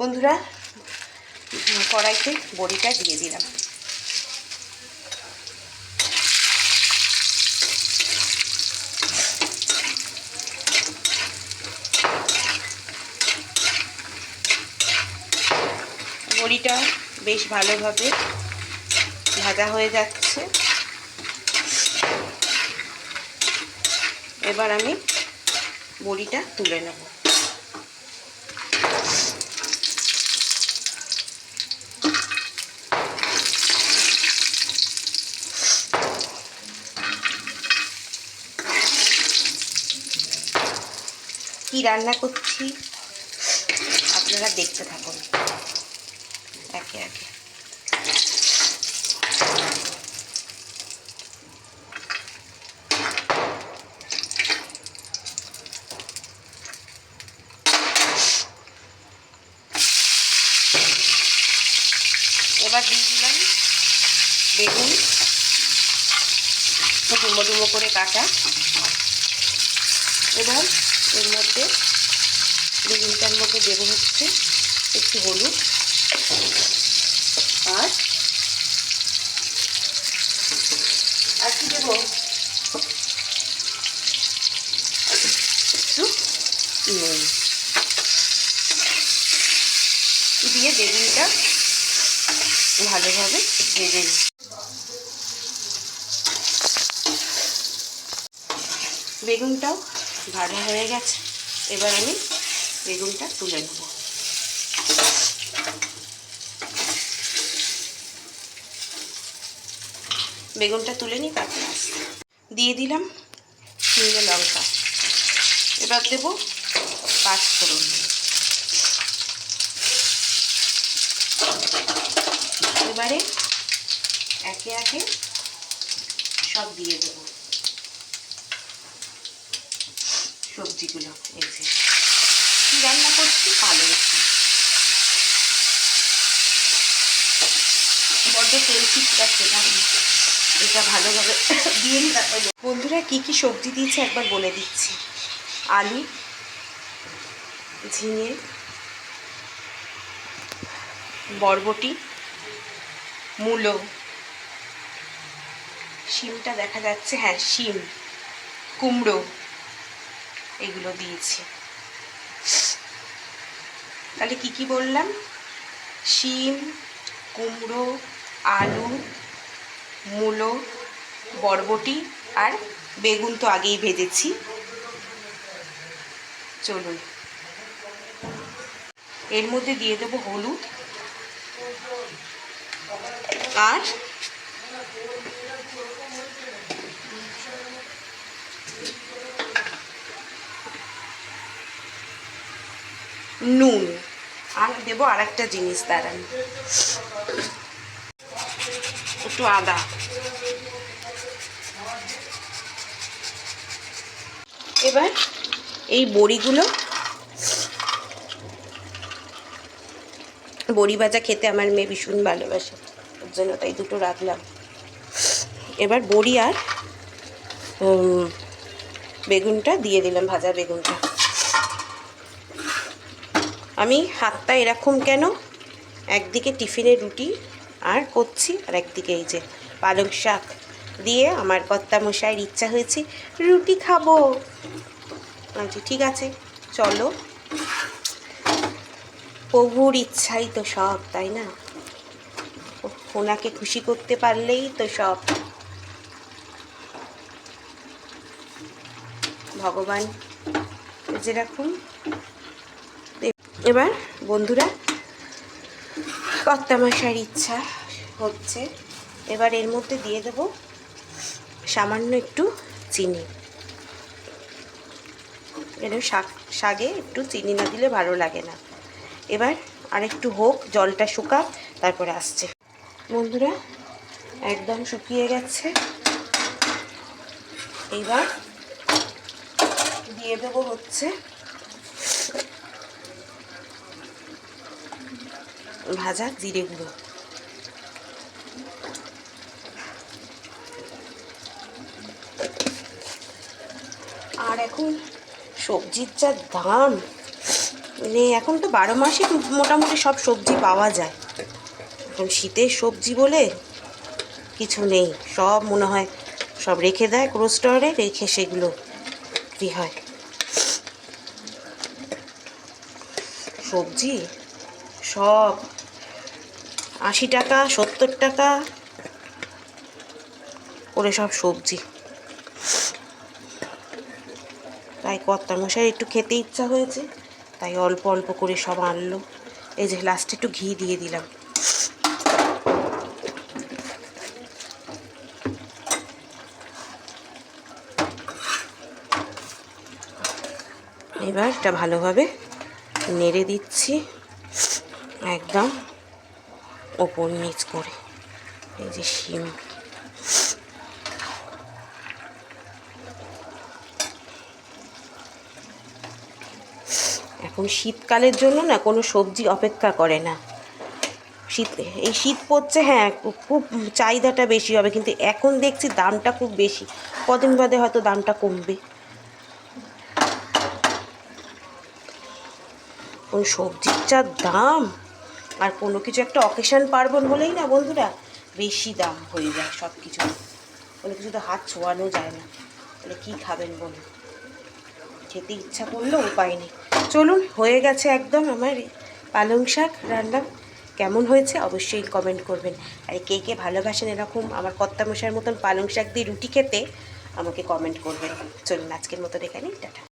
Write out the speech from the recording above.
বন্ধুরা কড়াইতে বড়িটা দিয়ে দিলাম। বড়িটা বেশ ভালোভাবে ভাজা হয়ে যাচ্ছে। এবার আমি বড়িটা তুলে নেব। কি রান্না করছি? আপনারা দেখতে থাকুন। একে একে। এবার দিয়ে দিলাম বেগুন। ডুমো ডুমো করে কাটা। এবার এর মধ্যে বেগুনটার মধ্যে দেবো হচ্ছে একটু হলুদ আর আর কি দেবো? একটু নুন। দিয়ে বেগুনটা ভালোভাবে ভেজে নিই। বেগুনটাও ভাজা হয়ে গেছে। এবার আমি বেগুনটা তুলে নেব। বেগুনটা তুলে নিই, তারপরে দিয়ে দিলাম শুকনো লঙ্কা। এবার দেব পাঁচ ফোড়ন। এবারে একে একে সব দিয়ে দেব। সবজিগুলো কী রান্না করছি? হচ্ছে বড্ড তেল ছিটকাচ্ছে এটা ভালোভাবে দিয়ে বন্ধুরা, কী কী সবজি দিয়েছে একবার বলে দিচ্ছি। আলু, ঝিঙে, বরবটি, মূলো। শিমটা দেখা যাচ্ছে হ্যাঁ শিম, কুমড়ো। এগুলো দিয়েছি। তাহলে কি কি বললাম? শিম, কুমড়ো, আলু, মূলো, বরবটি আর বেগুন তো আগেই ভেজেছি। চলুন। এর মধ্যে দিয়ে দেবো হলুদ আর নুন। আর দেবো আর একটা জিনিস, দাঁড়ান। একটু আদা। এবার এই বড়িগুলো, বড়ি ভাজা খেতে আমার মেয়ে ভীষণ ভালোবাসে, ওর জন্য তাই দুটো রাখলাম এবার বড়ি আর বেগুনটা দিয়ে দিলাম, ভাজা বেগুনটা। আমি হাতটা এরকম কেন? একদিকে টিফিনের রুটি আর করছি আর একদিকে এই যে পালং শাক দিয়ে আমার কর্তা মশাইয়ের ইচ্ছা হয়েছে রুটি খাব। আচ্ছা ঠিক আছে, চলো। প্রভুর ইচ্ছাই তো সব, তাই না? ওনাকে খুশি করতে পারলেই তো সব। ভগবান যেরকম এবার বন্ধুরা কর্তামশার ইচ্ছা হচ্ছে। এবার এর মধ্যে দিয়ে দেব সামান্য একটু চিনি। এর শাক, শাকে একটু চিনি না দিলে ভালো লাগে না। এবার আর একটু হোক, জলটা শুকাক, তারপরে আসছে। বন্ধুরা, একদম শুকিয়ে গেছে। এইবার দিয়ে দেবো হচ্ছে ভাজা জিরে গুঁড়ো। আর এখন সবজির যা দাম মানে এখন তো বারো মাসে মোটামুটি সব সবজি পাওয়া যায়। এখন শীতের সবজি বলে কিছু নেই, সব মনে হয় সব রেখে দেয় কোল্ড স্টোরে রেখে সেগুলো বিক্রি হয়। সবজি সব আশি টাকা, সত্তর টাকা করে সব সবজি। তাই কর্তা মশাই একটু খেতে ইচ্ছা হয়েছে, তাই অল্প অল্প করে সব আনলো। এই যে লাস্টে একটু ঘি দিয়ে দিলাম। এবার এটা ভালোভাবে নেড়ে দিচ্ছি, একদম। ওপর নিচ করে। এই যে শিম। এখন শীতকালের জন্য না কোনো সবজি অপেক্ষা করে না। শীত, এই শীত পড়ছে হ্যাঁ খুব চাহিদাটা বেশি হবে, কিন্তু এখন দেখছি দামটা খুব বেশি। কদিন বাদে হয়তো দামটা কমবে। সবজির যা দাম আর কোনো কিছু একটা অকেশন পার্বণ হলেই না বন্ধুরা, বেশি দাম হয়ে যায় সব কিছু কোনো কিছু তো হাত ছোঁয়ানো যায় না। তাহলে কী খাবেন বলুন? খেতে ইচ্ছা করলেও উপায় নেই। চলুন, হয়ে গেছে একদম আমার পালং শাক রান্না। কেমন হয়েছে অবশ্যই কমেন্ট করবেন। আর কে কে ভালোবাসেন এরকম আমার কর্তা মশাইয়ের মতন পালং শাক দিয়ে রুটি খেতে, আমাকে কমেন্ট করবেন। চলুন, আজকের মতো এখানেই, টাটা।